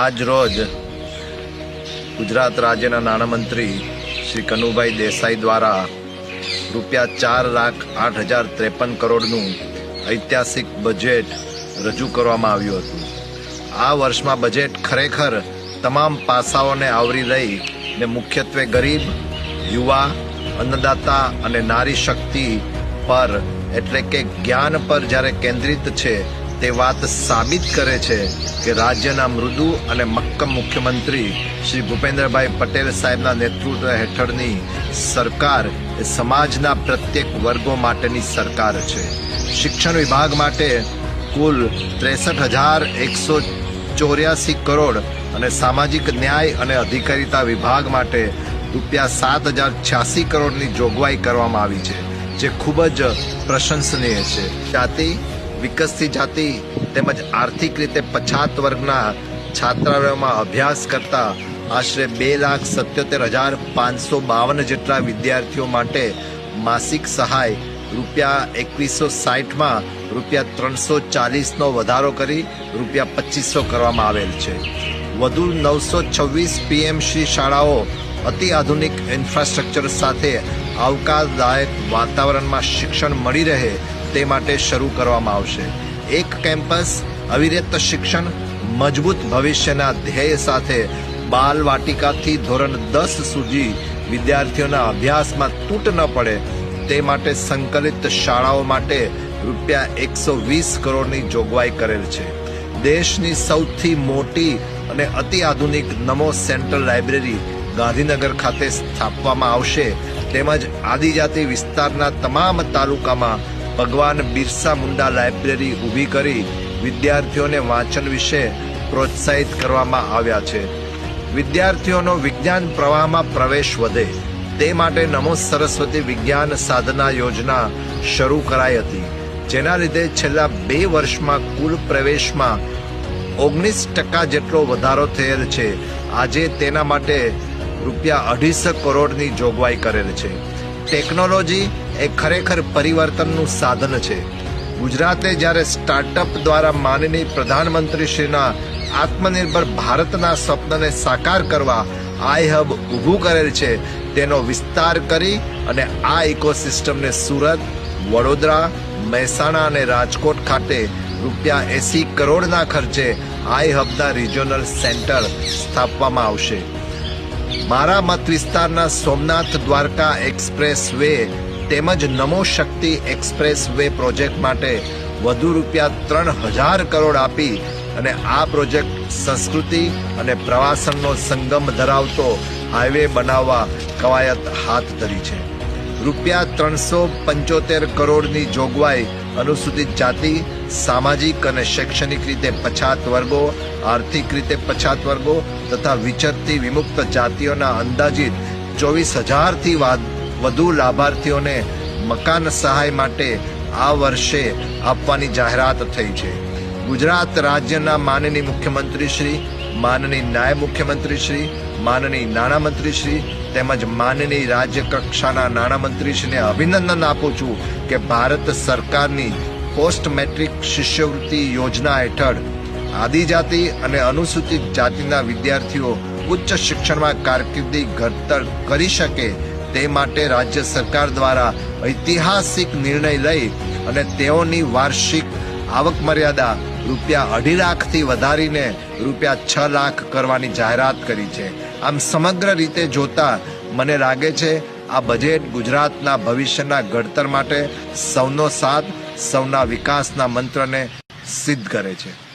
આજ રોજ ગુજરાત રાજ્યના નાણામંત્રી શ્રી કનુભાઈ દેસાઈ દ્વારા રૂપિયા ચાર લાખ આઠ હજાર ત્રેપન કરોડનું ઐતિહાસિક બજેટ રજૂ કરવામાં આવ્યું હતું. આ વર્ષમાં બજેટ ખરેખર તમામ પાસાઓને આવરી લઈ ને મુખ્યત્વે ગરીબ, યુવા, અન્નદાતા અને નારી શક્તિ પર, એટલે કે જ્ઞાન પર જ્યારે કેન્દ્રિત છે તે વાત સાબિત કરે છે કે રાજ્યના મૃદુ અને મક્કમ મુખ્યમંત્રી શ્રી ભૂપેન્દ્રભાઈ પટેલ સાહેબના નેતૃત્વ હેઠળની સરકાર એ સમાજના પ્રત્યેક વર્ગો માટેની સરકાર છે. શિક્ષણ વિભાગ માટે કુલ ત્રેસઠ હજાર એકસો ચોર્યાસી કરોડ અને સામાજિક ન્યાય અને અધિકારીતા વિભાગ માટે રૂપિયા સાત હજાર છ્યાસી કરોડની જોગવાઈ કરવામાં આવી છે, જે ખૂબ જ પ્રશંસનીય છે. જાતિ વિકસતી જાતિ તેમજ આર્થિક રીતે પછાત વર્ગના છાત્રાલયોમાં અભ્યાસ કરતા આશરે બે લાખ સત્યોતેર હજાર પાંચસો બાવન જેટલા વિદ્યાર્થીઓ માટે માસિક સહાય રૂપિયા એકવીસો સાઠમાં રૂપિયા ત્રણસો ચાલીસનો વધારો કરી રૂપિયા પચીસો કરવામાં આવેલ છે. વધુ નવસો છવ્વીસ પીએમસી શાળાઓ અતિ આધુનિક ઇન્ફ્રાસ્ટ્રક્ચર સાથે આવકારદાયક વાતાવરણમાં શિક્ષણ મળી રહે તે માટે શરૂ કરવામાં આવશે. એક કેમ્પસ, અવિરત શિક્ષણ, મજબૂત ભવિષ્યના ધ્યેય સાથે બાલ વાટિકાથી ધોરણ દસ સુધી વિદ્યાર્થીઓના અભ્યાસમાં તૂટ ન પડે. તે માટે સંકલિત શાળાઓ માટે રૂપિયા એકસો વીસ કરોડની જોગવાઈ કરેલ છે. દેશની સૌથી મોટી અને અતિ આધુનિક નમો સેન્ટ્રલ લાઇબ્રેરી ગાંધીનગર ખાતે સ્થાપવામાં આવશે. તેમજ આદિજાતિ વિસ્તારના તમામ તાલુકામાં ભગવાન બિરસા મુંડા લાઇબ્રેરી ઊભી કરી વિદ્યાર્થીઓને વાંચન વિશે પ્રોત્સાહિત કરવામાં આવ્યા છે. વિદ્યાર્થીઓનો વિજ્ઞાન પ્રવાહમાં પ્રવેશ વધે. તે માટે નમો સરસ્વતી વિજ્ઞાન સાધના યોજના શરૂ કરાઈ હતી, જેના લીધે છેલ્લા બે વર્ષમાં કુલ પ્રવેશમાં ઓગણીસ ટકા જેટલો વધારો થયેલ છે. આજે તેના માટે રૂપિયા અઢીસો કરોડની જોગવાઈ કરેલ છે. ટેકનોલોજી એ ખરેખર પરિવર્તનનું સાધન છે. ગુજરાતે જ્યારે સ્ટાર્ટઅપ દ્વારા માનનીય પ્રધાનમંત્રીશ્રીના આત્મનિર્ભર ભારતના સ્વપ્નને સાકાર કરવા આઈ હબ ઊભું કરેલ છે, તેનો વિસ્તાર કરી અને આ ઇકોસિસ્ટમને સુરત, વડોદરા, મહેસાણા અને રાજકોટ ખાતે રૂપિયા એસી કરોડના ખર્ચે આઈ હબના રિજિયોનલ સેન્ટર સ્થાપવામાં આવશે. મારા મત વિસ્તારના સોમનાથ દ્વારકા એક્સપ્રેસ વે તેમજ Namo Shakti express way project માટે વધુ રૂપિયા ત્રણ હજાર કરોડ આપી અને આ પ્રોજેક્ટ સંસ્કૃતિ અને પ્રવાસનનો સંગમ ધરાવતો હાઈવે બનાવવા કવાયત હાથ ધરી છે. રૂપિયા ત્રણસો પંચોતેર કરોડની જોગવાઈ અનુસૂચિત જાતિ સામાજિક અને શૈક્ષણિક રીતે પછાત વર્ગો, આર્થિક રીતે પછાત વર્ગો તથા વિચરતી વિમુક્ત જાતિઓના અંદાજિત ચોવીસ હજારથી વધુ લાભાર્થીઓને મકાન સહાય માટે આ વર્ષે આપવાની જાહેરાત થઈ છે. ગુજરાત રાજ્યના માનનીય મુખ્યમંત્રી શ્રી, માનનીય નાયબ મુખ્યમંત્રી શ્રી, માનનીય નાણામંત્રી શ્રી તેમજ માનનીય રાજ્ય કક્ષાના નાણામંત્રીશ્રીને અભિનંદન આપું છું કે ભારત સરકારની પોસ્ટ મેટ્રિક શિષ્યવૃત્તિ યોજના હેઠળ આદિજાતિ અને અનુસૂચિત જાતિના વિદ્યાર્થીઓ ઉચ્ચ શિક્ષણમાં કારકિર્દી ઘડતર કરી શકે તે માટે રાજ્ય સરકાર દ્વારા ઐતિહાસિક નિર્ણય લઈ અને તેઓની વાર્ષિક આવક મર્યાદા રૂપિયા અઢી લાખથી વધારીને રૂપિયા છ લાખ કરવાની જાહેરાત કરી છે. આમ સમગ્ર રીતે જોતા મને લાગે છે આ બજેટ ગુજરાતના ભવિષ્યના ઘડતર માટે સૌનો સાથ સૌના વિકાસના મંત્રને સિદ્ધ કરે છે.